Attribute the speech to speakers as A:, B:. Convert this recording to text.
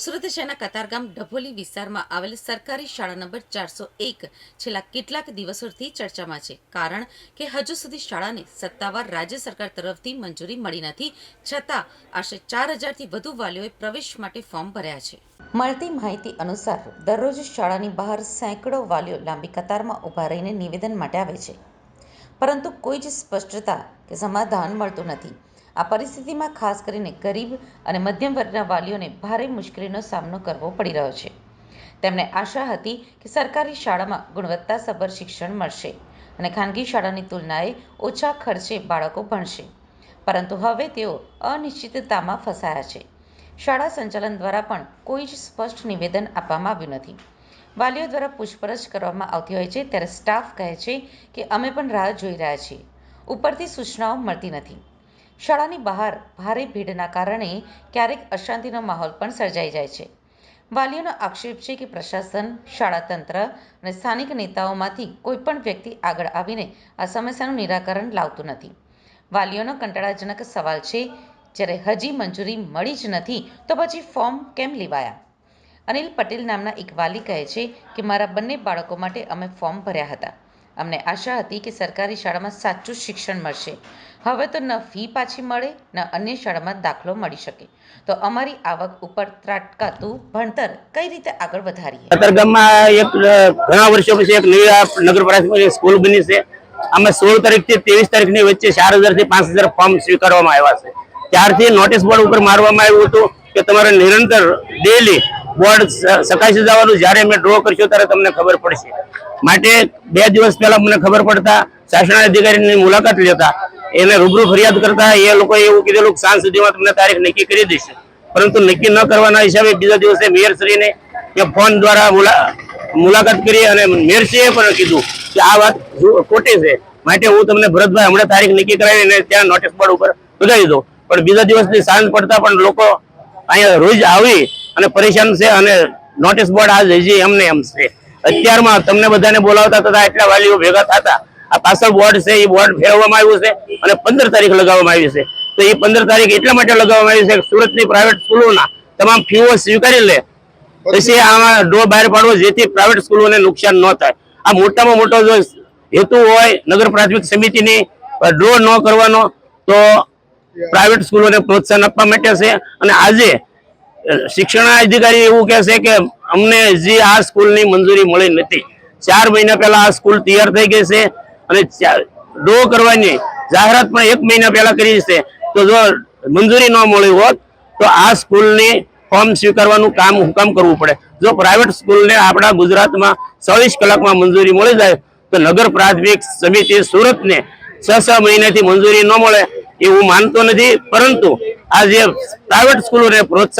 A: સુરત શહેરના કતારગામ ડભોલી વિસ્તારમાં આવેલ સરકારી શાળા નંબર ચારસો એક છેલ્લા કેટલાક દિવસોથી ચર્ચામાં છે. કારણ કે હજુ સુધી શાળાને સત્તાવાર રાજ્ય સરકાર તરફથી મંજૂરી મળી નથી. છતાં આશરે ચાર હજારથી વધુ વાલીઓએ પ્રવેશ માટે ફોર્મ ભર્યા છે. મળતી માહિતી અનુસાર દરરોજ શાળાની બહાર સેંકડો વાલીઓ લાંબી કતારમાં ઊભા રહીને નિવેદન માટે આવે છે. પરંતુ કોઈ જ સ્પષ્ટતા કે સમાધાન મળતું નથી. આ પરિસ્થિતિમાં ખાસ કરીને ગરીબ અને મધ્યમ વર્ગના વાલીઓને ભારે મુશ્કેલીનો સામનો કરવો પડી રહ્યો છે. તેમને આશા હતી કે સરકારી શાળામાં ગુણવત્તાસભર શિક્ષણ મળશે અને ખાનગી શાળાની તુલનાએ ઓછા ખર્ચે બાળકો ભણશે. પરંતુ હવે તેઓ અનિશ્ચિતતામાં ફસાયા છે. શાળા સંચાલન દ્વારા પણ કોઈ જ સ્પષ્ટ નિવેદન આપવામાં આવ્યું નથી. વાલીઓ દ્વારા પૂછપરછ કરવામાં આવતી હોય છે ત્યારે સ્ટાફ કહે છે કે અમે પણ રાહ જોઈ રહ્યા છીએ. ઉપરથી સૂચનાઓ મળતી નથી. શાળાની બહાર ભારે ભીડના કારણે ક્યારેક અશાંતિનો માહોલ પણ સર્જાઈ જાય છે. વાલીઓનો આક્ષેપ છે કે પ્રશાસન, શાળા તંત્ર અને સ્થાનિક નેતાઓમાંથી કોઈપણ વ્યક્તિ આગળ આવીને આ સમસ્યાનું નિરાકરણ લાવતું નથી. વાલીઓનો કંટાળાજનક સવાલ છે, જ્યારે હજી મંજૂરી મળી જ નથી, તો પછી ફોર્મ કેમ લેવાયા? અનિલ પટેલ નામના એક વાલી કહે છે કે, મારા બંને બાળકો માટે અમે ફોર્મ ભર્યા હતા. અમને આશા હતી કે સરકારી શાળામાં સાચું શિક્ષણ મળશે. હવે તો ન ફી પાછી મળે, ન અન્ય શાળામાં દાખલો મળી શકે. તો અમારી આવક ઉપર ત્રાટકાતું ભણતર કઈ રીતે આગળ વધારીએ?
B: કતારગામમાં એક ઘણા વર્ષો પછી એક નવી નગર પ્રાથમિક સ્કૂલ બની છે. આમાં સોળ તારીખથી ત્રેવીસ તારીખની વચ્ચે ચાર હજારથી પાંચ હજાર ફોર્મ સ્વીકારવામાં આવ્યા છે. ત્યારથી નોટિસ બોર્ડ ઉપર મારવામાં આવ્યું હતું કે તમારે નિરંતર ડેલી બોર્ડ સકાશી જવાનું જ્યારે અમે ડ્રો કરશું ત્યારે તમને ખબર પડશે. માટે બે દિવસ પહેલા મને ખબર પડતા શાસન અધિકારીની મુલાકાત લેતા, એને રૂબરૂ ફરિયાદ કરતા, એ લોકોએ એવું કીધેલું કે સાંજ સુધીમાં તમને તારીખ નક્કી કરી દઈશું. પરંતુ નક્કી ન કરવાના હિસાબે બીજા દિવસે મેયરશ્રીને કે ફોન દ્વારા મુલાકાત કરી અને મેયરશ્રીએ પણ કીધું કે આ વાત ખોટી છે. માટે હું તમને ભરતભાઈ હમણાં તારીખ નક્કી કરાવીને ત્યાં નોટિસ બોર્ડ ઉપર લગાવી દઉં. પણ બીજા દિવસની સાંજ પડતા પણ લોકો અહીંયા રોજ આવી અને પરેશાન છે અને નોટિસ બોર્ડ આજ હજી એમને એમ છે. અત્યારમાં તમને બધાને બોલાવતા તથા એટલા વાલીઓ ભેગા થતા આ પાછળ બોર્ડ છે, એ બોર્ડ ફેરવવામાં આવ્યું છે અને પંદર તારીખ લગાવવામાં આવી છે. તો એ પંદર તારીખ એટલા માટે લગાવવામાં આવી છે કે સુરતની પ્રાઇવેટ સ્કૂલોના તમામ ફીઓ સ્વીકારી લે. પછી આમાં ડો બહાર પાડવો જેથી પ્રાઇવેટ સ્કૂલોને નુકસાન ન થાય. આ મોટામાં મોટો જો હેતુ હોય નગર પ્રાથમિક સમિતિની ડ્રો ન કરવાનો તો પ્રાઇવેટ સ્કૂલોને પ્રોત્સાહન આપવા માટે છે. અને આજે શિક્ષણ અધિકારી એવું કહે છે કે અમને હજી આ સ્કૂલની મંજૂરી મળી નથી. ચાર મહિના પહેલા આ સ્કૂલ તૈયાર થઈ ગઈ છે અને ડો કરવાની જાહેરાત પણ એક મહિના પહેલા કરી છે. તો જો મંજૂરી ન મળી હોત, તો આ સ્કૂલની ફોર્મ સ્વીકારવાનું કામ હુકામ કરવું પડે. જો પ્રાઇવેટ સ્કૂલને આપણા ગુજરાતમાં ચોવીસ કલાકમાં મંજૂરી મળી જાય, તો નગર પ્રાથમિક સમિતિ સુરતને છ છ મહિનાથી મંજૂરી ન મળે એવું માનતો નથી. પરંતુ આ જે પ્રાઇવેટ સ્કૂલોને પ્રોત્સાહન